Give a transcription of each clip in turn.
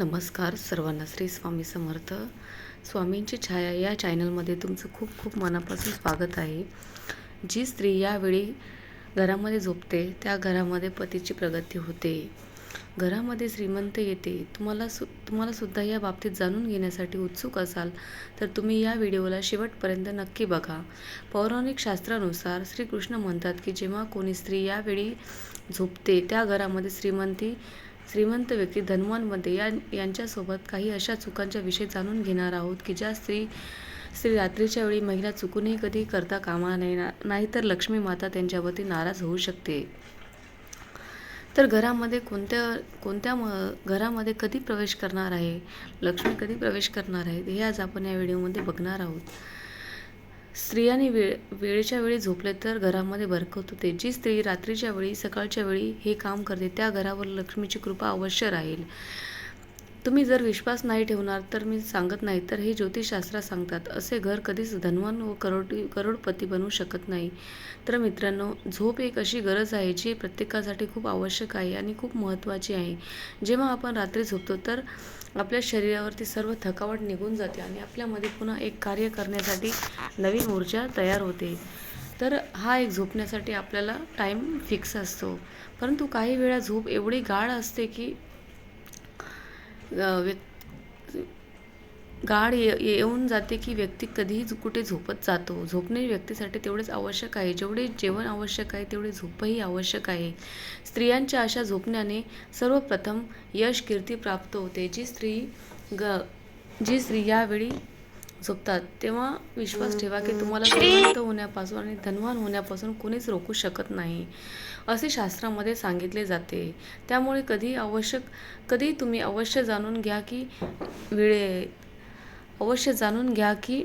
नमस्कार सर्वांना श्री स्वामी समर्थ. स्वामींची छाया या चॅनलमध्ये तुमचं खूप खूप मनापासून स्वागत आहे. जी स्त्री यावेळी घरामध्ये झोपते त्या घरामध्ये पतीची प्रगती होते. घरामध्ये श्रीमंत येते. तुम्हाला सु तुम्हाला सुद्धा या बाबतीत जाणून घेण्यासाठी उत्सुक असाल तर तुम्ही या व्हिडिओला शेवटपर्यंत नक्की बघा. पौराणिक शास्त्रानुसार श्रीकृष्ण म्हणतात की जेव्हा कोणी स्त्री यावेळी झोपते त्या घरामध्ये श्रीमंती श्रीमंत व्यक्ती धनवानमध्ये या यांच्यासोबत काही अशा चुकांच्या विषयी जाणून घेणार आहोत की ज्या स्त्री स्त्री रात्रीच्या वेळी महिला चुकूनही कधी करता कामा नाही नाहीतर लक्ष्मी माता त्यांच्यावरती नाराज होऊ शकते. तर घरामध्ये कोणत्या कोणत्या म घरामध्ये कधी प्रवेश करणार आहे? लक्ष्मी कधी प्रवेश करणार आहे? हे आज आपण या व्हिडिओमध्ये बघणार आहोत. स्त्रियांनी वेळ वेळेच्या वेळी झोपले तर घरामध्ये बरकत होते. जी स्त्री रात्रीच्या वेळी सकाळच्या वेळी हे काम करते त्या घरावर लक्ष्मीची कृपा अवश्य राहील. तुम्ही जर विश्वास नाही ठेवणार तर मी सांगत नाही तर हे ज्योतिषशास्त्रात सांगतात. असे घर कधीच धनवान व करोडी करोडपती बनू शकत नाही. तर मित्रांनो झोप एक अशी गरज आहे जी प्रत्येकासाठी खूप आवश्यक आहे आणि खूप महत्त्वाची आहे. जेव्हा आपण रात्री झोपतो तर आपल्या शरीरावरती सर्व थकावट निघून जाते आणि आपल्यामध्ये पुन्हा एक कार्य करण्यासाठी नवीन ऊर्जा तयार होते. तर हा एक झोपण्यासाठी आपल्याला टाईम फिक्स असतो. परंतु काही वेळा झोप एवढी गाढ असते की व्यक् गाढ ये येऊन जाते की व्यक्ती कधीही झो- कुठे झोपत जातो. झोपणे व्यक्तीसाठी तेवढेच आवश्यक आहे. जेवढे जेवण आवश्यक आहे तेवढे झोपही आवश्यक आहे. स्त्रियांच्या अशा झोपण्याने सर्वप्रथम यश कीर्ती प्राप्त होते. जी स्त्री ग जी स्त्री यावेळी झोपतात तेव्हा विश्वास ठेवा की तुम्हाला श्रीमंत होण्यापासून आणि धनवान होण्यापासून कोणीच रोखू शकत नाही असे शास्त्रामध्ये सांगितले जाते. त्यामुळे कधी आवश्यक कधी तुम्ही अवश्य जाणून घ्या की वेळे अवश्य जाणून घ्या की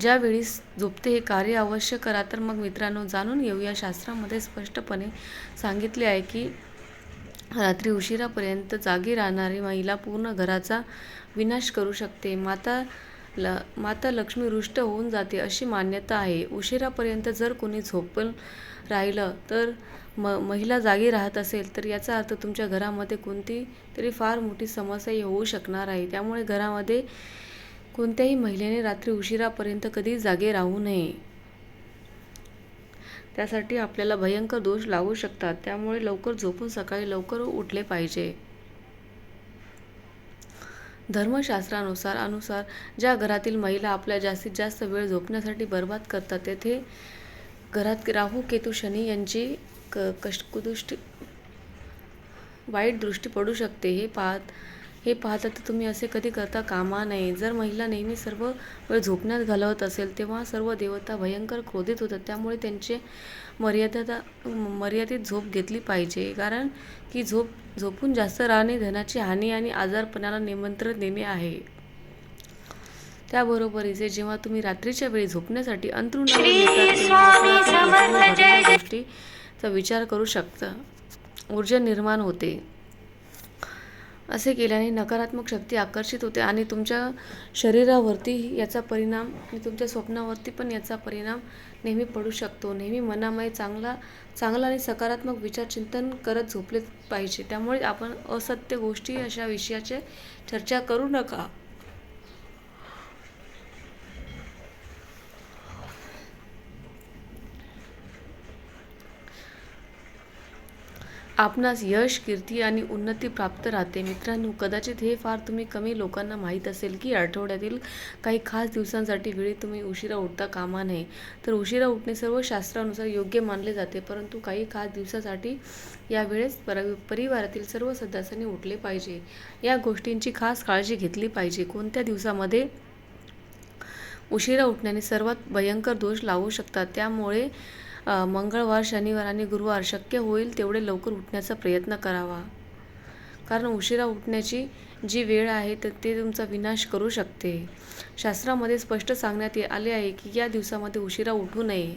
ज्या वेळी झोपते हे कार्य अवश्य करा. तर मग मित्रांनो जाणून घेऊया. शास्त्रामध्ये स्पष्टपणे सांगितले आहे की रात्री उशिरापर्यंत जागी राहणारी महिला पूर्ण घराचा विनाश करू शकते. माता ल माता लक्ष्मी रुष्ट होऊन जाते अशी मान्यता आहे. उशिरापर्यंत जर कोणी झोपून राहिलं तर म महिला जागी राहत असेल तर याचा अर्थ तुमच्या घरामध्ये कोणती तरी फार मोठी समस्या होऊ शकणार आहे. त्यामुळे घरामध्ये कोणत्याही महिलेने रात्री उशिरापर्यंत कधी जागे राहू नये. त्यासाठी आपल्याला भयंकर दोष लागू शकतात. त्यामुळे लवकर झोपून सकाळी लवकर उठले पाहिजे. धर्मशास्त्रानुसार अनुसार ज्या घरातील महिला आपल्या जास्तीत जास्त वेळ झोपण्यासाठी बर्बाद करतात तेथे घरात राहू केतू शनी यांची क कष्टकुदृष्टी वाईट दृष्टी पडू शकते. हे पाहत हे पाहता तर तुम्ही असे कधी करता कामा नये. जर महिला नेहमी सर्व वेळ झोपण्यात घालवत असेल तेव्हा सर्व देवता भयंकर क्रोधित होतात. त्यामुळे त्यांचे मर्यादा मर्यादित झोप घेतली पाहिजे. कारण की झोप झोपून जास्त राहणे धनाची हानी आणि आजारपणाला निमंत्रण देणे आहे. त्याबरोबरीचे जेव्हा तुम्ही रात्रीच्या वेळी झोपण्यासाठी अंतरुणावर भरलेल्या गोष्टीचा विचार करू शकता. ऊर्जा निर्माण होते. असे केल्याने नकारात्मक शक्ती आकर्षित होते आणि तुमच्या शरीरावरती याचा परिणाम आणि तुमच्या स्वप्नावरती पण याचा परिणाम नेहमी पडू शकतो. नेहमी मनामध्ये चांगला चांगला आणि सकारात्मक विचार चिंतन करत झोपले पाहिजे. त्यामुळे आपण असत्य गोष्टी अशा विषयाचे चर्चा करू नका. आपणास यश कीर्ती आणि उन्नती प्राप्त राहते. मित्रांनो कदाचित हे फार तुम्ही कमी लोकांना माहीत असेल की आठवड्यातील काही खास दिवसांसाठी वेळी तुम्ही उशिरा उठता कामा नये. तर उशिरा उठणे सर्व शास्त्रानुसार योग्य मानले जाते परंतु काही खास दिवसासाठी या वेळेस पर परिवारातील सर्व सदस्यांनी उठले पाहिजे. या गोष्टींची खास काळजी घेतली पाहिजे. कोणत्या दिवसामध्ये उशिरा उठण्याने सर्वात भयंकर दोष लागू शकतात? त्यामुळे मंगळवार शनिवार आणि गुरुवार शक्य होईल तेवढे लवकर उठण्याचा प्रयत्न करावा. कारण उशिरा उठण्याची जी वेळ आहे तर ते तुमचा विनाश करू शकते. शास्त्रामध्ये स्पष्ट सांगण्यात आले आहे की या दिवसामध्ये उशिरा उठू नये.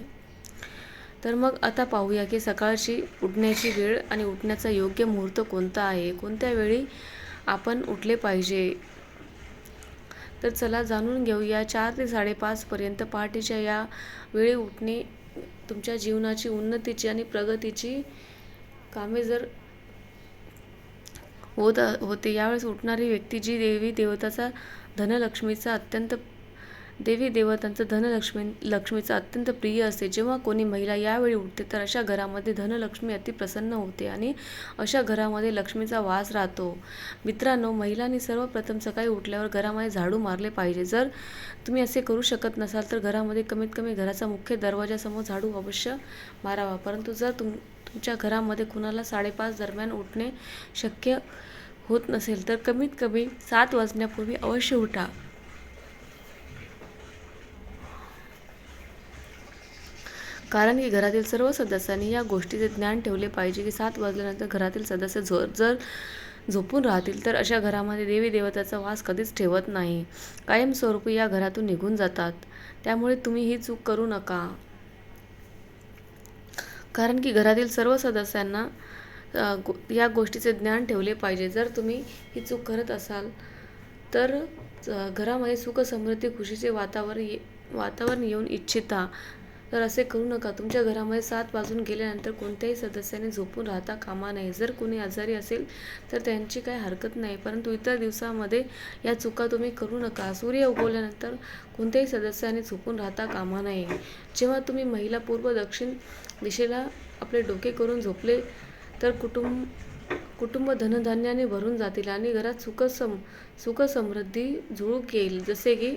तर मग आता पाहूया की सकाळची उठण्याची वेळ आणि उठण्याचा योग्य मुहूर्त कोणता आहे? कोणत्या वेळी आपण उठले पाहिजे? तर चला जाणून घेऊया चार ते साडेपाचपर्यंत पहाटेच्या या वेळी उठणे तुमच्या जीवनाची उन्नतीची आणि प्रगतीची कामे जर होत होते. यावेळेस उठणारी व्यक्ती जी देवी देवताचा धनलक्ष्मीचा अत्यंत देवी देवतांचं धनलक्ष्मी लक्ष्मीचं अत्यंत प्रिय असते. जेव्हा कोणी महिला यावेळी उठते तर अशा घरामध्ये धनलक्ष्मी अति प्रसन्न होते आणि अशा घरामध्ये लक्ष्मीचा वास राहतो. मित्रांनो महिलांनी सर्वप्रथम सकाळी उठल्यावर घरामध्ये झाडू मारले पाहिजे. जर तुम्ही असे करू शकत नसाल तर घरामध्ये कमीत कमी घराचा मुख्य दरवाजासमोर झाडू अवश्य मारावा. परंतु जर तुम तुमच्या घरामध्ये कुणाला साडेपाच दरम्यान उठणे शक्य होत नसेल तर कमीत कमी सात वाजण्यापूर्वी अवश्य उठा. कारण की घरातील सर्व सदस्यांनी या गोष्टीचे ज्ञान ठेवले पाहिजे की सात वाजल्यानंतर घरातील सदस्य झो जर झोपून राहतील तर अशा घरामध्ये देवी देवताचा वास कधीच ठेवत नाही. कायमस्वरूपी या घरातून निघून जातात. त्यामुळे तुम्ही ही चूक करू नका. कारण की घरातील सर्व सदस्यांना या गोष्टीचे ज्ञान ठेवले पाहिजे. जर तुम्ही ही चूक करत असाल तर घरामध्ये सुख समृद्धी खुशीचे वातावरण ये वातावरण येऊन इच्छिता. तर असे करू नका. तुमच्या घरामध्ये सात वाजून गेल्यानंतर कोणत्याही सदस्याने झोपून राहता कामा नये. जर कोणी आजारी असेल तर त्यांची काही हरकत नाही. परंतु इतर दिवसामध्ये या चुका तुम्ही करू नका. सूर्य उगवल्यानंतर कोणत्याही सदस्याने झोपून राहता कामा नये. जेव्हा तुम्ही महिला पूर्व दक्षिण दिशेला आपले डोके करून झोपले तर कुटुंब कुटुंब धनधान्याने भरून जातील आणि घरात सुख सम सुख समृद्धी झुळूक येईल. जसे की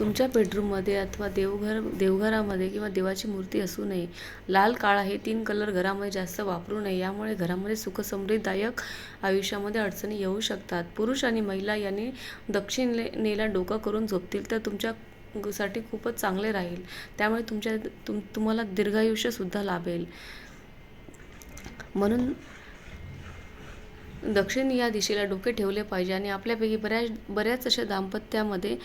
तुमच्या बेडरूममध्ये अथवा देवघर देवघरामध्ये किंवा देवाची मूर्ती असू नये. लाल काळा हे तीन कलर घरामध्ये जास्त वापरू नये. यामुळे घरामध्ये सुखसमृद्धीदायक आयुष्यामध्ये अडचणी येऊ शकतात. पुरुष आणि महिला यांनी दक्षिणेला डोकं करून झोपतील तर तुमच्या साठी खूपच चांगले राहील. त्यामुळे तुमच्या तुम तुम्हाला दीर्घायुष्यसुद्धा लाभेल. म्हणून दक्षिण या दिशेला डोके ठेवले पाहिजे आणि आपल्यापैकी बऱ्याच बऱ्याच अशा दाम्पत्यामध्ये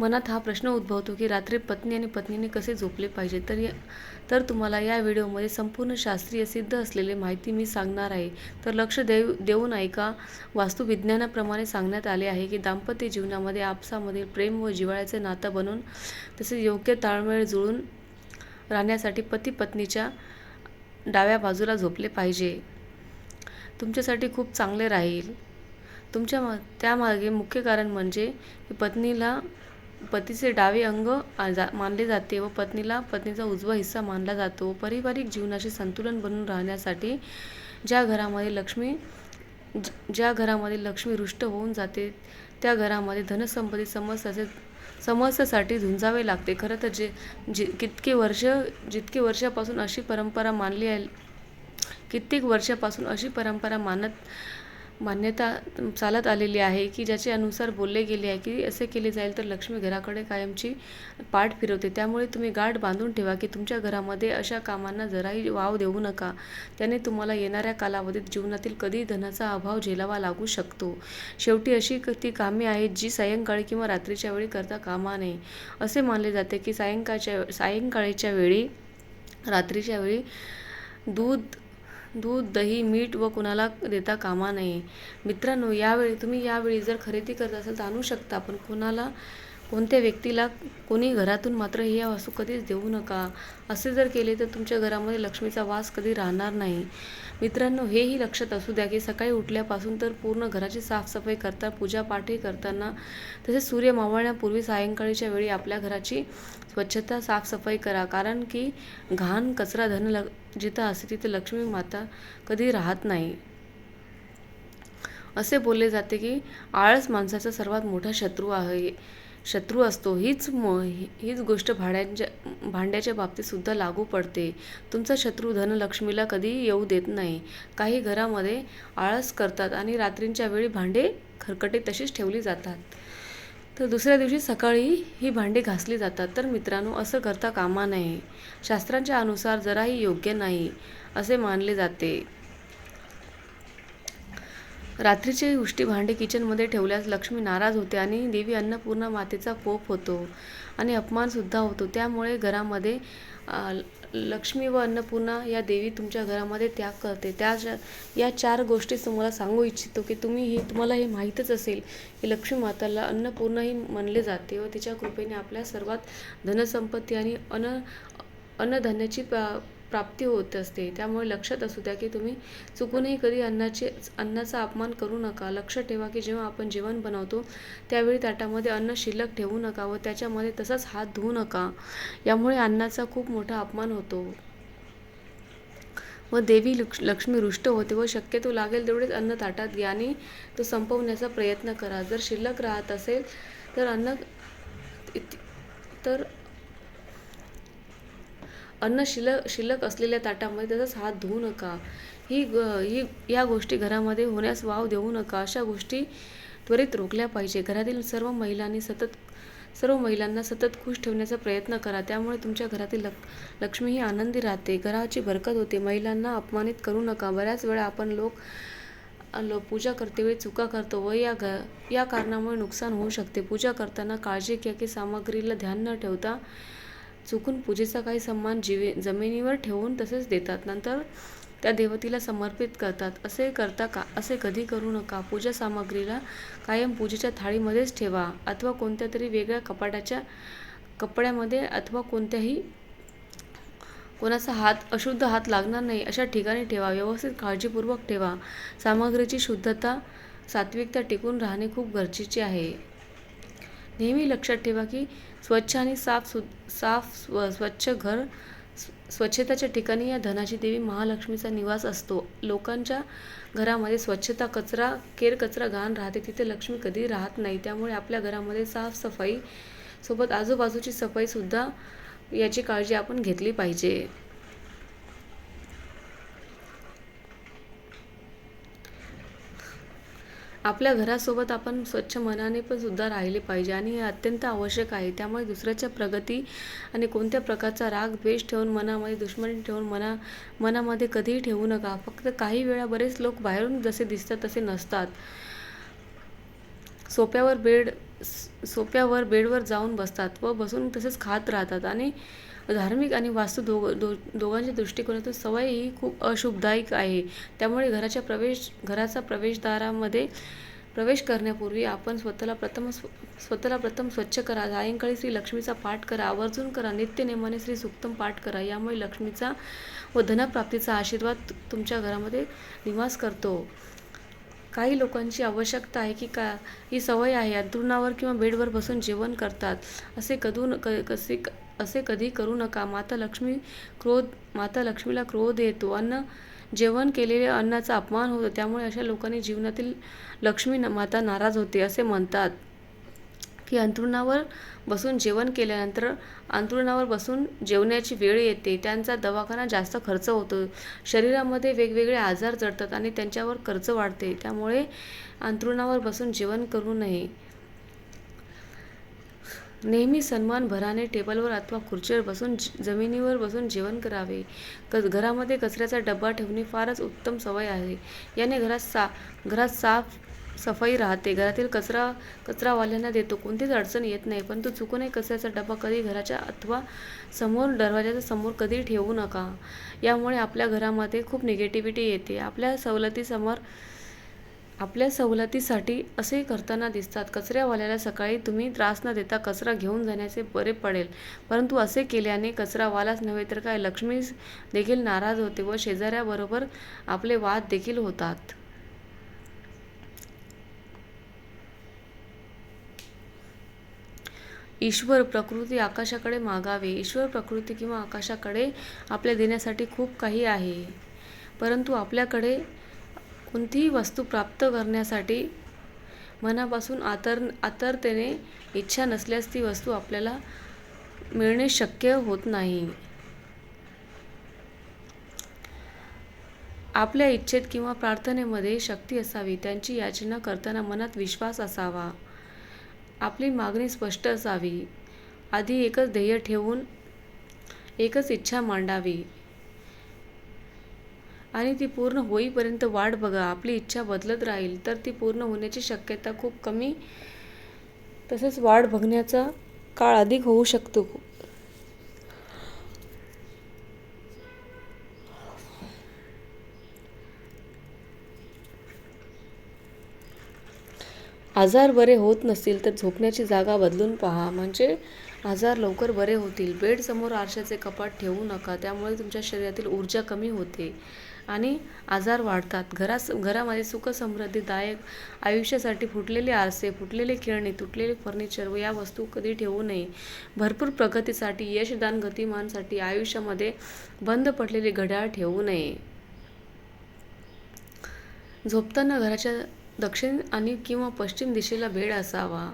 मनात हा प्रश्न उद्भवतो की रात्री पत्नी आणि पत्नीने कसे झोपले पाहिजे? तर या तर तुम्हाला या व्हिडिओमध्ये संपूर्ण शास्त्रीय सिद्ध असलेली माहिती मी सांगणार आहे. तर लक्ष देऊ देऊन ऐका. वास्तुविज्ञानाप्रमाणे सांगण्यात आले आहे की दाम्पत्य जीवनामध्ये आपसामधील प्रेम व जिव्हाळ्याचे नातं बनवून तसेच योग्य ताळमेळ जुळून राहण्यासाठी पती पत्नीच्या डाव्या बाजूला झोपले पाहिजे. तुमच्यासाठी खूप चांगले राहील. तुमच्या मा त्यामागे मुख्य कारण म्हणजे की पत्नीला पतीचे डावे अंग जा मानले जाते व पत्नीला पत्नीचा उजवा हिस्सा मानला जातो. पारिवारिक जीवनाशी संतुलन बनून राहण्यासाठी ज्या घरामध्ये लक्ष्मी ज- ज्या घरामध्ये लक्ष्मी रुष्ट होऊन जाते त्या घरामध्ये धनसंपत्ती समस्याचे समस्यासाठी झुंजावे लागते. खरं तर जे जे कितके वर्ष जितके वर्षापासून अशी परंपरा मानली आहे कित्येक वर्षापासून अशी परंपरा मानत मान्यता चालत आलेली आहे की ज्याचे अनुसार बोलले गेले आहे की असे केले जाईल तर लक्ष्मी घराकडे कायमची पाठ फिरवते. त्यामुळे तुम्ही गाठ बांधून ठेवा की तुमच्या घरामध्ये अशा कामांना जराही वाव देऊ नका. त्याने तुम्हाला येणाऱ्या कालावधीत जीवनातील कधी धनाचा अभाव झेलावा लागू शकतो. शेवटी अशी क- ती कामे आहेत जी सायंकाळी किंवा रात्रीच्या वेळी करता कामा नये. असे मानले जाते की सायंकाळच्या सायंकाळीच्या वेळी रात्रीच्या वेळी दूध दूध दही मीठ व कुणाला देता कामा नये. मित्रांनो यावेळी तुम्ही यावेळी जर खरेदी करत असाल तर आणू शकता पण कुणाला कोणत्या व्यक्तीला कोणी घरातून मात्र ही वस्तू कधीच देऊ नका. असे जर केले तर तुमच्या घरामध्ये लक्ष्मीचा वास कधी राहणार नाही. मित्रांनो हेही लक्षात असू द्या की सकाळी उठल्यापासून तर पूर्ण घराची साफसफाई करता पूजापाठही करताना तसेच सूर्य मावळण्यापूर्वी सायंकाळीच्या वेळी आपल्या घराची स्वच्छता साफसफाई करा. कारण की घाण कचरा धन ल जिथं असते तिथे लक्ष्मी माता कधी राहत नाही. असे बोलले जाते की आळस माणसाचा सर्वात मोठा शत्रू आहे. शत्रू असतो. हीच म हीच गोष्ट भाड्यांच्या भांड्याच्या बाबतीतसुद्धा लागू पडते. तुमचा शत्रू धनलक्ष्मीला कधी येऊ देत नाही. काही घरामध्ये आळस करतात आणि रात्रींच्या वेळी भांडे खरकटे तशीच ठेवली जातात. तर दुसऱ्या दिवशी सकाळी ही भांडी घासली जातात. तर मित्रांनो असं करता कामा नये. शास्त्रांच्या अनुसार जराही योग्य नाही असे मानले जाते. रात्रीचे उष्टी भांडी किचनमध्ये ठेवल्यास लक्ष्मी नाराज होते आणि देवी अन्नपूर्णा मातेचा कोप होतो आणि अपमानसुद्धा होतो. त्यामुळे घरामध्ये लक्ष्मी व अन्नपूर्णा या देवी तुमच्या घरामध्ये त्याग करते. त्या या चार गोष्टी तुम्हाला सांगू इच्छितो की तुम्ही ही तुम्हाला हे माहीतच असेल की लक्ष्मी माताला अन्नपूर्णा ही म्हणले जाते व तिच्या कृपेने आपल्या सर्वात धनसंपत्ती आणि अन अन्नधान्याची प्रा प्राप्ती होत असते. त्यामुळे लक्षात असू द्या की तुम्ही चुकूनही कधी अन्नाचे अन्नाचा अपमान करू नका. लक्ष ठेवा की जेव्हा आपण जेवण बनवतो त्यावेळी ताटामध्ये अन्न शिल्लक ठेवू नका व त्याच्यामध्ये तसाच हात धुवू नका. यामुळे अन्नाचा खूप मोठा अपमान होतो. व देवी लक्ष लक्ष्मी रुष्ट होते व शक्यतो लागेल तेवढेच अन्न ताटात घ्या आणि तो संपवण्याचा प्रयत्न करा. जर शिल्लक राहत असेल तर अन्न तर अन्न शिल्लक शिल्लक असलेल्या ताटामध्ये त्याचाच हात धुवू नका. ही ग ही या गोष्टी घरामध्ये होण्यास वाव देऊ नका. अशा गोष्टी त्वरित रोखल्या पाहिजे. घरातील सर्व महिलांनी सतत सर्व महिलांना सतत खुश ठेवण्याचा प्रयत्न करा. त्यामुळे तुमच्या घरातील लक लक्ष्मी ही आनंदी राहते. घराची बरकत होते. महिलांना अपमानित करू नका. बऱ्याच वेळा आपण लोक लो पूजा करतेवेळी चुका करतो व या घ या कारणामुळे नुकसान होऊ शकते. पूजा करताना काळजी घ्या की सामग्रीला ध्यान न ठेवता चुकून पूजेचा काही सन्मान जीवे जमिनीवर ठेवून तसेच देतात. नंतर त्या देवतेला समर्पित करतात. असे करता का? असे कधी करू नका. पूजा सामग्रीला कायम पूजेच्या थाळीमध्येच ठेवा. अथवा कोणत्या तरी वेगळ्या कपाटाच्या कपड्यामध्ये अथवा कोणत्याही कोणाचा हात अशुद्ध हात लागणार नाही अशा ठिकाणी ठेवा. व्यवस्थित काळजीपूर्वक ठेवा. सामग्रीची शुद्धता सात्विकता टिकून राहणे खूप गरजेचे आहे. नेहमी लक्षात ठेवा की स्वच्छ आणि साफ सु साफ स्व स्वच्छ घर स्व- स्वच्छताच्या ठिकाणी या धनाची देवी महालक्ष्मीचा निवास असतो. लोकांच्या घरामध्ये स्वच्छता कचरा केर कचरा घाण राहते. तिथे लक्ष्मी कधी राहत नाही. त्यामुळे आपल्या घरामध्ये साफसफाई सोबत आजूबाजूची सफाईसुद्धा याची काळजी आपण घेतली पाहिजे. आपल्या घरासोबत आपण स्वच्छ मनाने पण सुद्धा राहिले पाहिजे आणि हे अत्यंत आवश्यक आहे. त्यामुळे दुसऱ्याच्या प्रगती आणि कोणत्या प्रकारचा राग द्वेष ठेवून मनामध्ये दुश्मनी ठेवून मना मनामध्ये कधीही ठेवू नका. फक्त काही वेळा बरेच लोक बाहेरून जसे दिसतात तसे नसतात. सोप्यावर बेड सोप्यावर बेडवर जाऊन बसतात व बसून तसेच खात राहतात आणि धार्मिक आणि वास्तू दोघ दो दोघांच्या दृष्टिकोनातून सवय ही खूप अशुभदायक आहे. त्यामुळे घराच्या प्रवेश घराचा प्रवेशद्वारामध्ये प्रवेश करण्यापूर्वी आपण स्वतःला प्रथम स्व स्वतःला प्रथम स्वच्छ करा. सायंकाळी श्री लक्ष्मीचा पाठ करा. आवर्जून करा. नित्यनेमाने श्री सुक्तम पाठ करा. यामुळे लक्ष्मीचा व धनप्राप्तीचा आशीर्वाद तुमच्या घरामध्ये निवास करतो. काही लोकांची आवश्यकता आहे की का ही सवय आहे. अंतरुणावर किंवा बेडवर बसून जेवण करतात. असे कधू न क कसे क- असे कधी करू नका. माता लक्ष्मी क्रोध माता लक्ष्मीला क्रोध येतो. अन्न जेवण केलेल्या अन्नाचा अपमान होतो. त्यामुळे अशा लोकांनी जीवनातील लक्ष्मी न- माता नाराज होते असे म्हणतात. की अंथरुणावर बसून जेवण केल्यानंतर अंथरुणावर बसून जेवण्याची वेळ येते. त्यांचा दवाखाना जास्त खर्च होतो. शरीरामध्ये वेगवेगळे आजार जडतात आणि त्यांच्यावर खर्च वाढते. त्यामुळे अंथरुणावर बसून जेवण करू नये. नेहमी सन्मान भराने टेबलवर अथवा खुर्चीवर बसून ज- जमिनीवर बसून जेवण करावे. क घरामध्ये कचऱ्याचा डबा ठेवणे फारच उत्तम सवय आहे. याने घरात सा घरात साफ सफाई राहते. घरातील कचरा कचरावाल्यांना देतो. कोणतीच अडचण येत नाही परंतु चुकूनही कचऱ्याचा डबा कधी घराच्या अथवा समोर दरवाजाच्या समोर कधी ठेवू नका. यामुळे आपल्या घरामध्ये खूप निगेटिव्हिटी येते. आपल्या सवलतीसमोर आपल्या सवलतीसाठी असे करताना दिसतात. कचऱ्यावाल्याला सकाळी तुम्ही त्रास न देता कचरा घेऊन जाण्याचे बरे पडेल. परंतु असे केल्याने कचरावालाच नव्हे तर काय लक्ष्मी देखील नाराज होते व शेजाऱ्याबरोबर आपले वाद देखील होतात. ईश्वर प्रकृती आकाशाकडे मागावे. ईश्वर प्रकृती किंवा आकाशाकडे आपल्या देण्यासाठी खूप काही आहे. परंतु आपल्याकडे कोणतीही वस्तू प्राप्त करण्यासाठी मनापासून आतर आतरतेने इच्छा नसल्यास ती वस्तू आपल्याला मिळणे शक्य होत नाही. आपल्या इच्छेत किंवा प्रार्थनेमध्ये शक्ती असावी त्यांची याचना करताना मनात विश्वास असावा. आपली मागणी स्पष्ट असावी. आधी एकच ध्येय ठेवून एकच इच्छा मांडावी. आणि ती पूर्ण होईपर्यंत वाट बघा आपली इच्छा बदलत राहील तर ती पूर्ण होण्याची शक्यता खूप कमी. तसंच वाट बघण्याचा काळ अधिक होऊ शकतो. आजार बरे होत नसतील तर झोपण्याची जागा बदलून पहा. म्हणजे आजार लवकर बरे होतील. बेडसमोर आरशाचे कपाट ठेवू नका. त्यामुळे तुमच्या शरीरातील ऊर्जा कमी होते. आणि आजार वाढतात. घरास घरामध्ये सुखसमृद्धीदायक आयुष्यासाठी फुटलेले आरसे फुटलेले खेळणे तुटलेले फर्निचर व या वस्तू कधी ठेवू नये. भरपूर प्रगतीसाठी यशदान गतिमानसाठी आयुष्यामध्ये बंद पडलेले घड्याळ ठेवू नये. झोपताना घराच्या दक्षिण आणि किंवा पश्चिम दिशेला बेड असावा.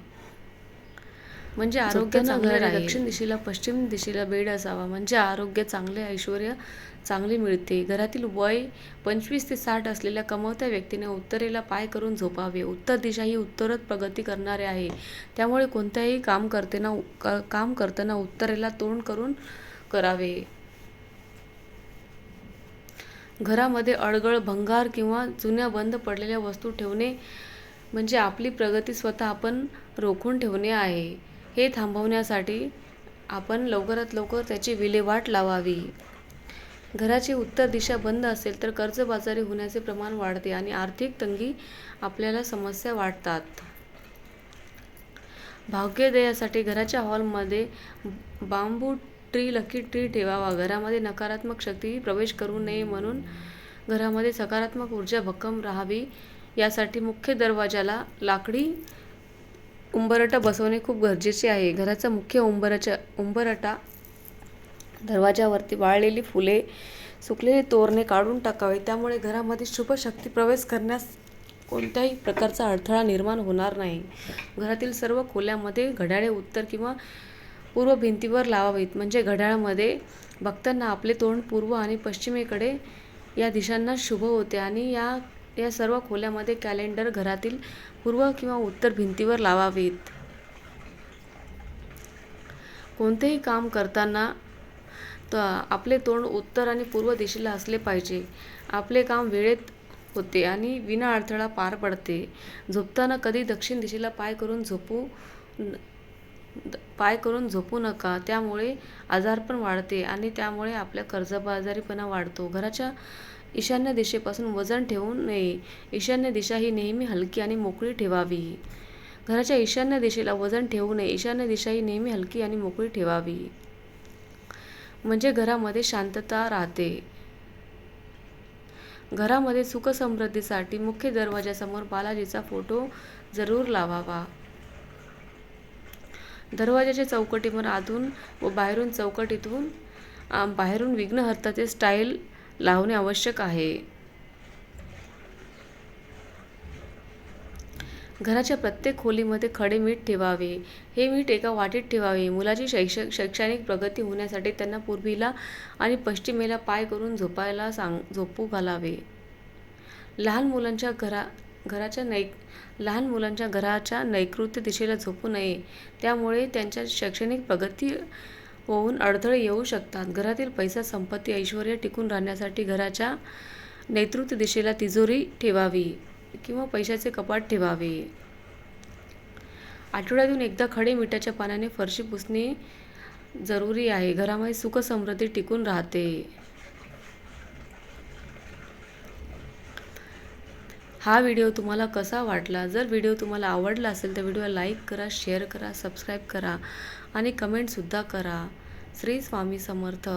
म्हणजे आरोग्य चांगले दक्षिण दिशेला पश्चिम दिशेला बेड असावा. म्हणजे आरोग्य चांगले ऐश्वर चांगले मिळते. घरातील वय पंचवीस ते साठ असलेल्या कमवत्या व्यक्तीने उत्तरेला पाय करून झोपावे. उत्तर दिशा ही उत्तरच प्रगती करणारे आहे. त्यामुळे कोणत्याही काम करताना काम करताना उत्तरेला तोंड करून करावे. घरामध्ये अडगळ भंगार किंवा जुन्या बंद पडलेल्या वस्तू ठेवणे म्हणजे आपली प्रगती स्वतः आपण रोखून ठेवणे आहे. हे थांबवण्यासाठी आपण लवकरात लवकर त्याची विल्हेवाट लावावी. घराची उत्तर दिशा बंद असेल तर कर्जबाजारी होण्याचे प्रमाण वाढते आणि आर्थिक तंगी आपल्याला समस्या वाटतात. भाग्योदयासाठी घराच्या हॉलमध्ये बांबू ट्री लकी ट्री ठेवावा. घरामध्ये नकारात्मक शक्ती प्रवेश करू नये म्हणून घरामध्ये सकारात्मक ऊर्जा भक्कम राहावी. यासाठी मुख्य दरवाजाला लाकडी उंबरटा बसवणे खूप गरजेचे आहे. घराचा मुख्य उंबराच्या उंबरटा दरवाजावरती वाळलेली फुले सुकलेले तोरणे काढून टाकावे. त्यामुळे घरामध्ये शुभ शक्ती प्रवेश करण्यास कोणत्याही प्रकारचा अडथळा निर्माण होणार नाही. घरातील सर्व खोल्यामध्ये घड्याळे उत्तर किंवा पूर्व भिंतीवर लावावीत. म्हणजे घड्याळामध्ये बघताना आपले तोंड पूर्व आणि पश्चिमेकडे या दिशांना शुभ होते आणि या या सर्व खोल्यामध्ये कॅलेंडर घरातील पूर्व किंवा उत्तर भिंतीवर लावावेत. कोणतेही काम करताना त आपले तोंड उत्तर आणि पूर्व दिशेला असले पाहिजे. आपले काम वेळेत होते आणि विना अडथळा पार पडते. झोपताना कधी दक्षिण दिशेला पाय करून झोपू पाय करून झोपू नका. त्यामुळे आजारपण वाढते आणि त्यामुळे आपल्या कर्जबाजारीपणा वाढतो. घराच्या ईशान्य दिशेपासून वजन ठेवू नये. ईशान्य दिशा ही नेहमी हलकी आणि मोकळी ठेवावी. घराच्या ईशान्य दिशेला वजन ठेवू नये. ईशान्य दिशा ही नेहमी हलकी आणि मोकळी ठेवावी. म्हणजे घरामध्ये शांतता राहते. घरामध्ये सुखसमृद्धीसाठी मुख्य दरवाजासमोर बालाजीचा फोटो जरूर लावावा. दरवाजाच्या चौकटीवर आतून व बाहेरून चौकटीतून बाहेरून विघ्नहर्ताचे स्टाईल लावणे आवश्यक आहे. घराच्या प्रत्येक खोलीमध्ये खडे मीठ ठेवावे. हे मीठ एका वाटीत ठेवावे. मुलाची शैक्ष शैक्षणिक प्रगती होण्यासाठी त्यांना पूर्वीला आणि पश्चिमेला पाय करून झोपायला सांग झोपू घालावे. लहान मुलांच्या घरा घराच्या नै लहान मुलांच्या घराच्या नैकृत्य दिशेला झोपू नये. त्यामुळे त्यांच्या शैक्षणिक प्रगती होऊन अडथळे येऊ शकतात. घरातील पैसा संपत्ती ऐश्वर टिकून राहण्यासाठी घराच्या नेतृत्व दिशेला तिजोरी ठेवावी किंवा पैशाचे कपाट ठेवावे. आठवड्यातून एकदा खडे मिठाच्या पाण्याने फरशी पुसणे जरुरी आहे. घरामध्ये सुख समृद्धी टिकून राहते. हा व्हिडिओ तुम्हाला कसा वाटला? जर व्हिडिओ तुम्हाला आवडला असेल तर व्हिडिओला लाईक करा शेअर करा सबस्क्राईब करा. आणि कमेंटसुद्धा करा. श्री स्वामी समर्थ.